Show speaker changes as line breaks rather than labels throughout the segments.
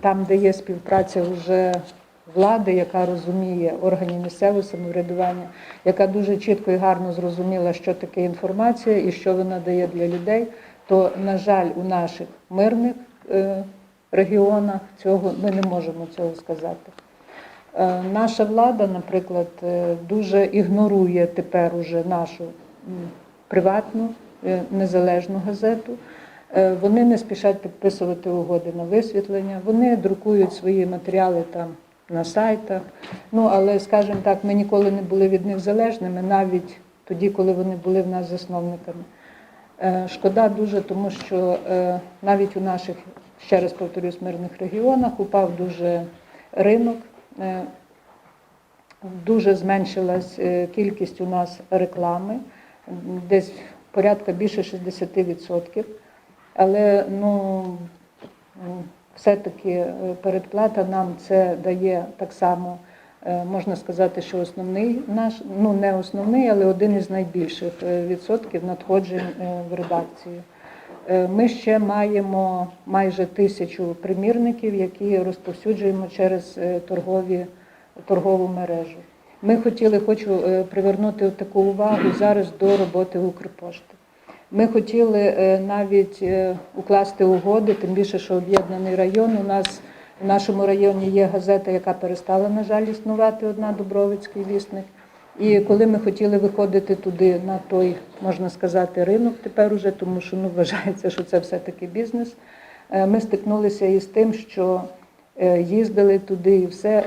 Там, де є співпраця вже влади, яка розуміє органів місцевого самоврядування, яка дуже чітко і гарно зрозуміла, що таке інформація і що вона дає для людей, то, на жаль, у наших мирних е, регіонах цього ми не можемо цього сказати. Е, Наша влада, наприклад, е, дуже ігнорує тепер уже нашу приватну незалежну газету. Е, Вони не спішать підписувати угоди на висвітлення, вони друкують свої матеріали там на сайтах. Ну, але, скажімо так, ми ніколи не були від них залежними, навіть тоді, коли вони були в нас засновниками. Е, Шкода дуже, тому що е, навіть у наших, ще раз повторюсь, мирних регіонах упав дуже ринок, дуже зменшилась кількість у нас реклами, десь порядка більше 60%. Але ну, все-таки е, передплата нам це дає так само, е, можна сказати, що основний наш, ну не основний, але один із найбільших е, відсотків надходжень в редакцію. Ми ще маємо майже тисячу примірників, які розповсюджуємо через торгові, торгову мережу. Ми хотіли, хочу привернути таку увагу зараз до роботи Укрпошти. Ми хотіли е, навіть е, укласти угоди, тим більше, що об'єднаний район. У нас в нашому районі є газета, яка перестала, на жаль, існувати, одна Дубровицький вісник. І коли ми хотіли виходити туди на той, можна сказати, ринок тепер уже, тому що ну, вважається, що це все-таки бізнес, е, ми стикнулися із тим, що їздили туди і все,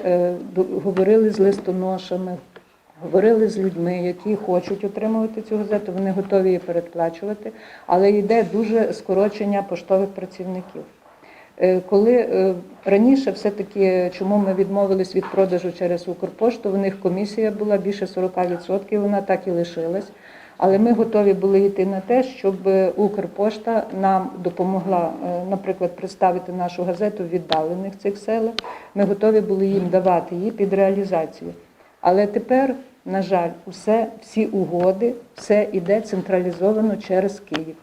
говорили з листоношами, говорили з людьми, які хочуть отримувати цю газету, вони готові її передплачувати, але йде дуже скорочення поштових працівників. Е, Коли е, раніше все-таки, чому ми відмовились від продажу через Укрпошту, в них комісія була більше 40%, вона так і лишилась. Але ми готові були йти на те, щоб е, Укрпошта нам допомогла, наприклад, представити нашу газету в віддалених цих селах. Ми готові були їм давати її під реалізацію. Але тепер, на жаль, усе, всі угоди, все йде централізовано через Київ.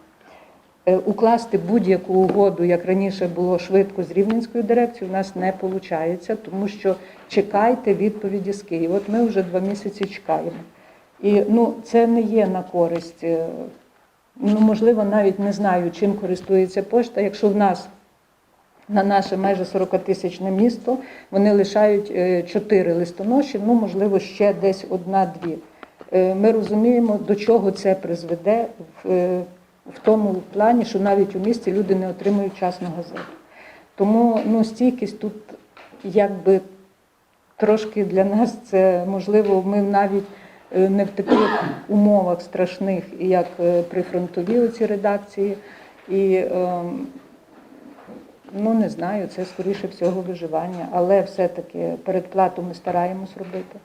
Е, Укласти будь-яку угоду, як раніше було швидко з Рівненською дирекцією, у нас не виходить, тому що чекайте відповіді з Києва. От ми вже два місяці чекаємо. І ну, це не є на користь. е, Ну, можливо, навіть не знаю, чим користується пошта. Якщо в нас на наше майже 40-тисячне місто вони лишають е, чотири листоноші, ну, можливо, ще десь одна-дві. Е, Ми розуміємо, до чого це призведе в, е, в тому плані, що навіть у місті люди не отримують часну газету. Тому ну, стійкість тут якби трошки для нас це можливо, ми навіть не в таких умовах страшних, як е, при оці редакції. І ем, ну не знаю, це скоріше всього виживання, але все-таки передплату ми стараємось робити.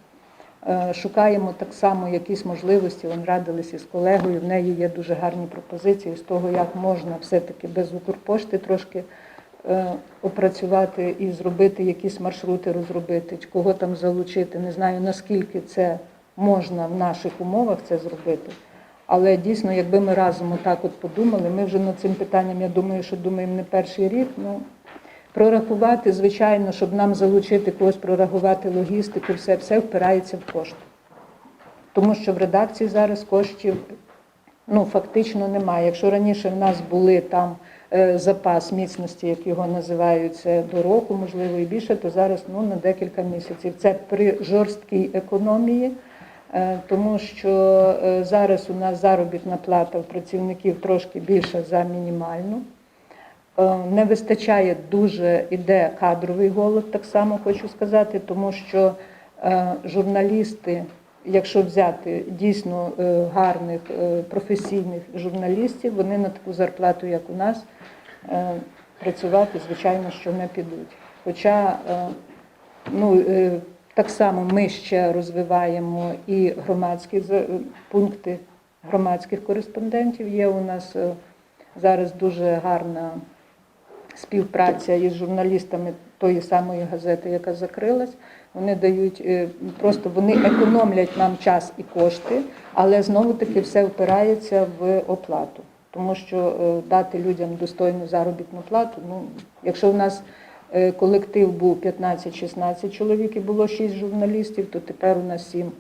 Е, Шукаємо так само якісь можливості. Вон радилися з колегою. В неї є дуже гарні пропозиції з того, як можна все-таки без Укрпошти трошки е, опрацювати і зробити якісь маршрути, розробити, кого там залучити. Не знаю наскільки це можна в наших умовах це зробити. Але дійсно, якби ми разом отак от подумали, ми вже над цим питанням, я думаю, що думаємо не перший рік. Ну, прорахувати, звичайно, щоб нам залучити когось, прорахувати логістику, все, все впирається в кошти. Тому що в редакції зараз коштів ну, фактично немає. Якщо раніше в нас були там е, запас міцності, як його називають, до року, можливо, і більше, то зараз ну, на декілька місяців. Це при жорсткій економії, тому що е, зараз у нас заробітна плата в працівників трошки більша за мінімальну. Е, Не вистачає дуже іде кадровий голод, так само хочу сказати, тому що е, журналісти, якщо взяти дійсно е, гарних е, професійних журналістів, вони на таку зарплату, як у нас, е, працювати, звичайно, що не підуть. Хоча е, ну, е, так само ми ще розвиваємо і громадські пункти громадських кореспондентів. Є у нас е, зараз дуже гарна співпраця із журналістами тої самої газети, яка закрилась. Вони дають е, просто вони економлять нам час і кошти, але знову таки все впирається в оплату. Тому що е, дати людям достойну заробітну плату, ну якщо в нас е, колектив був 15-16 чоловік і було 6 журналістів, то тепер у нас 7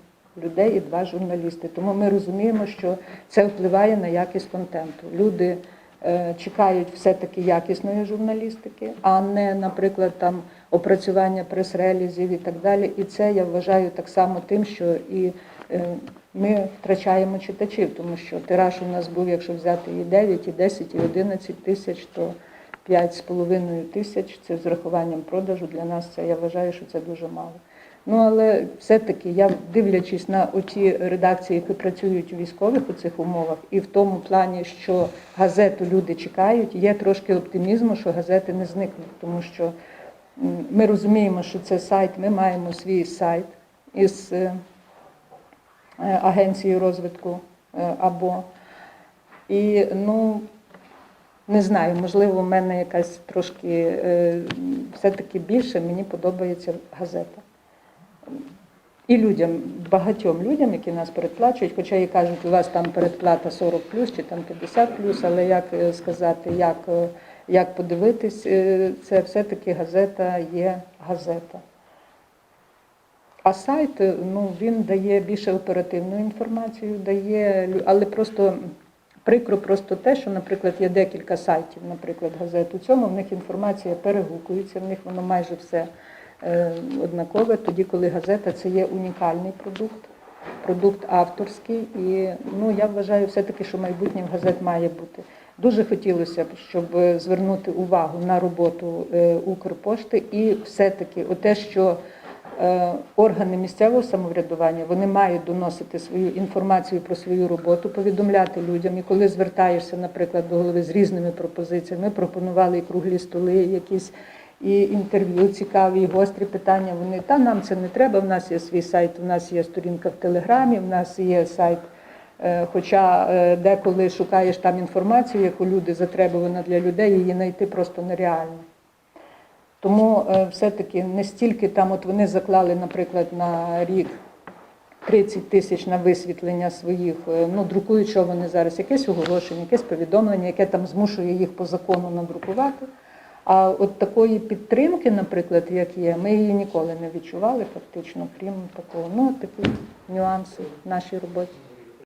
людей і 2 журналісти. Тому ми розуміємо, що це впливає на якість контенту. Люди е, чекають все-таки якісної журналістики, а не, наприклад, там опрацювання прес-релізів і так далі. І це я вважаю так само тим, що і е, ми втрачаємо читачів, тому що тираж у нас був, якщо взяти і 9, і 10, і 11 тисяч, то 5,5 тисяч це з рахуванням продажу. Для нас це я вважаю, що це дуже мало. Ну але все-таки я дивлячись на оті редакції, які працюють у військових у цих умовах, і в тому плані, що газету люди чекають, є трошки оптимізму, що газети не зникнуть, тому що ми розуміємо, що це сайт, ми маємо свій сайт із е, е, агенцією розвитку е, або і ну. Не знаю, можливо, в мене якась трошки е, все-таки більше мені подобається газета. І людям, багатьом людям, які нас передплачують, хоча і кажуть, у вас там передплата 40 чи там 50 але як е, сказати, як, е, як подивитись, це все-таки газета є газета. А сайт, ну, він дає більше оперативну інформацію, дає, але просто прикро просто те, що, наприклад, є декілька сайтів, наприклад, газет. У цьому в них інформація перегукується, в них воно майже все е, однакове, тоді, коли газета це є унікальний продукт, продукт авторський. І ну, я вважаю все-таки, що майбутнє в газет має бути. Дуже хотілося б, щоб звернути увагу на роботу е, Укрпошти і все-таки те, що органи місцевого самоврядування вони мають доносити свою інформацію про свою роботу, повідомляти людям. І коли звертаєшся, наприклад, до голови з різними пропозиціями, пропонували і круглі столи, якісь і інтерв'ю цікаві, і гострі питання. Вони та нам це не треба. В нас є свій сайт, у нас є сторінка в Телеграмі, в нас є сайт. Е, Хоча е, деколи шукаєш там інформацію, яку люди затребувана для людей, її знайти просто нереально. Тому е, все-таки не стільки там, от вони заклали, наприклад, на рік 30 тисяч на висвітлення своїх, е, ну друкують, що вони зараз, якесь оголошення, якесь повідомлення, яке там змушує їх по закону надрукувати. А от такої підтримки, наприклад, як є, ми її ніколи не відчували, фактично, крім такого. Ну, такі нюанси в нашій роботі.